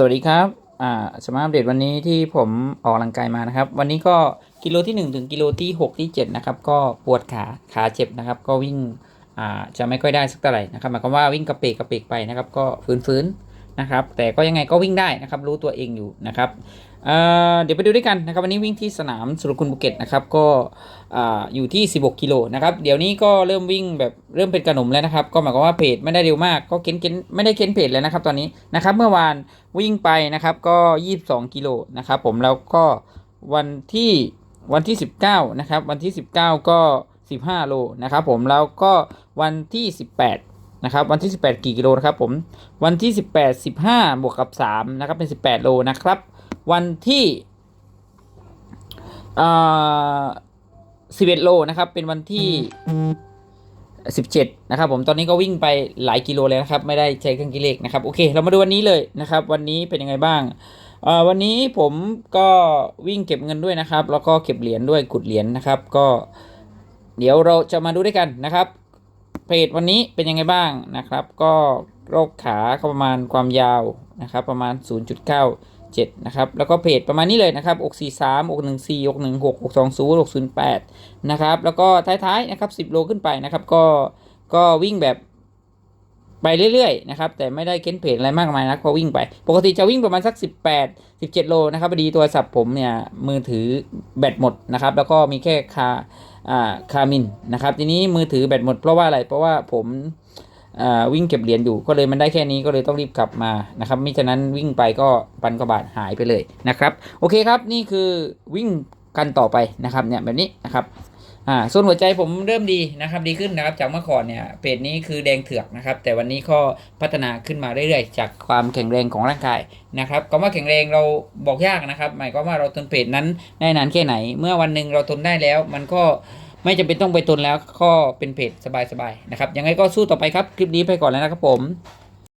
สวัสดีครับ อ่าสมาร์ทอัปเดตวันนี้ที่ผมออกกำลังกายมานะครับ วันนี้ก็กิโลที่1ถึงกิโลที่6ที่7นะครับ ก็ปวดขา ขาเจ็บนะครับ ก็วิ่ง อ่า จะไม่ค่อยได้สักเท่าไหร่นะครับ หมายความว่าวิ่งกระเปกกระเปกไปนะครับ ก็ฟื้นๆ นะครับ แต่ก็ยังไงก็วิ่งได้นะครับ รู้ตัวเองอยู่นะครับเเดี๋ยวไปดูด้วยกันนะครับวันนี้วิ่งที่สนามสุรคุณบุเก็ตนะครับก็ออยู่ที่ 16 กิโลนะครับเดี๋ยวนี้ก็เริ่มวิ่งแบบเริ่มเป็นกระหนุ่มแล้วนะครับ ก็หมายความว่าเพจไม่ได้เร็วมากก็เค้นเค้นไม่ได้เค้นเพจเลยนะครับตอนนี้นะครับเมื่อวานวิ่งไปนะครับก็ 22 กิโลนะครับผมแล้วก็วันที่วันที่ 19นะครับวันที่ 19 ก็ 15 โลนะครับผมแล้วก็วันที่ 18 นะครับวันที่ 18 กี่กิโลนะครับผมวันที่ 18 15 บวกกับ3นะครับเป็น 18 โลนะครับ วันที่11 โลนะครับเป็นวันที่ 17 นะครับผมตอนนี้ก็วิ่งไปหลายกิโลแล้วนะครับ ไม่ได้ใช้เครื่องกิเลสนะครับโอเค เรามาดูวันนี้เลยนะครับ วันนี้เป็นยังไงบ้างวันนี้ผมก็วิ่งเก็บเงินด้วยนะครับ แล้วก็เก็บเหรียญด้วยกุดเหรียญนะครับ ก็เดี๋ยวเราจะมาดูด้วยกันนะครับ เพจวันนี้เป็นยังไงบ้างนะครับ ก็โรคขาประมาณความยาวนะครับ ประมาณ 0.97 นะครับ แล้วก็เพจประมาณนี้เลยนะครับอก43อก14อก16อก20อก08 นะครับ แล้วก็ท้ายๆนะครับ 10 โลขึ้นไปนะครับ ก็ก็วิ่งแบบ ไปเรื่อยๆนะครับแต่ไม่ได้เค้นเพจอะไรมากมายนะก็วิ่งไป ปกติจะวิ่งประมาณสัก 18 17 โลนะครับพอดีตัวสับผมเนี่ยมือถือแบตหมดนะครับแล้วก็มีแค่คาอ่าคามินนะครับทีนี้มือถือแบตหมดเพราะว่าอะไรเพราะว่าผมอ่าวิ่งเก็บเหรียญอยู่ก็เลยมันได้แค่นี้ก็เลยต้องรีบกลับมานะครับมิฉะนั้นวิ่งไปก็ปันกว่าบาทหายไปเลยนะครับโอเคครับนี่คือวิ่งกันต่อไปนะครับเนี่ยแบบนี้นะครับ อ่าส่วนหัวใจผมเริ่มดีนะครับดีขึ้นนะครับ จากเมื่อก่อนเนี่ยเพจนี้คือแดงเถือกนะครับ แต่วันนี้ก็พัฒนาขึ้นมาเรื่อยๆ จากความแข็งแรงของร่างกายนะครับคำว่าแข็งแรงเราบอกยากนะครับ หมายความว่าเราทนเพจนั้นได้นานแค่ไหน เมื่อวันหนึ่งเราทนได้แล้ว มันก็ไม่จำเป็นต้องไปทนแล้วก็เป็นเพจสบายๆนะครับยังไงก็สู้ต่อไปครับคลิปนี้ไปก่อนแล้วนะครับผม